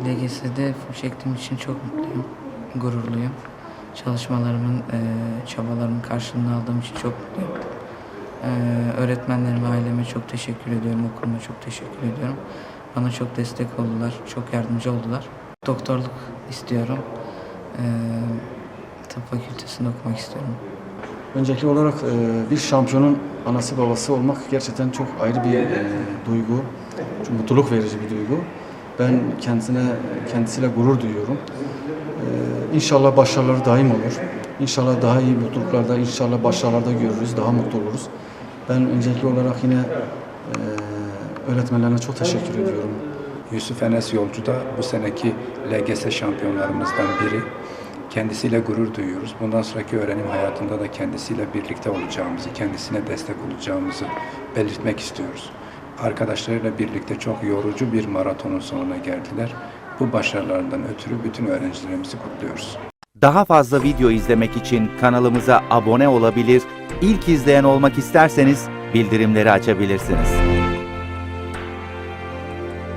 LGS'de full çektiğim için çok mutluyum, gururluyum. Çalışmalarımın, eee, çabalarımın karşılığını aldığım için çok mutluyum. Eee, öğretmenlerime, aileme çok teşekkür ediyorum, okuluma çok teşekkür ediyorum. Bana çok destek oldular, çok yardımcı oldular. Doktorluk istiyorum. Eee tıp fakültesinde okumak istiyorum. Öncelikli olarak e, bir şampiyonun anası babası olmak gerçekten çok ayrı bir e, duygu. Çok mutluluk verici bir duygu. Ben kendisine kendisiyle gurur duyuyorum. E, inşallah başarıları daim olur. İnşallah daha iyi mutluluklarda, inşallah başarılarda görürüz, daha mutlu oluruz. Ben öncelikli olarak yine e, öğretmenlerine çok teşekkür ediyorum. Yusuf Enes Yolcu da bu seneki LGS şampiyonlarımızdan biri. Kendisiyle gurur duyuyoruz. Bundan sonraki öğrenim hayatında da kendisiyle birlikte olacağımızı, kendisine destek olacağımızı belirtmek istiyoruz. Arkadaşlarıyla birlikte çok yorucu bir maratonun sonuna geldiler. Bu başarılarından ötürü bütün öğrencilerimizi kutluyoruz. Daha fazla video izlemek için kanalımıza abone olabilir, ilk izleyen olmak isterseniz bildirimleri açabilirsiniz.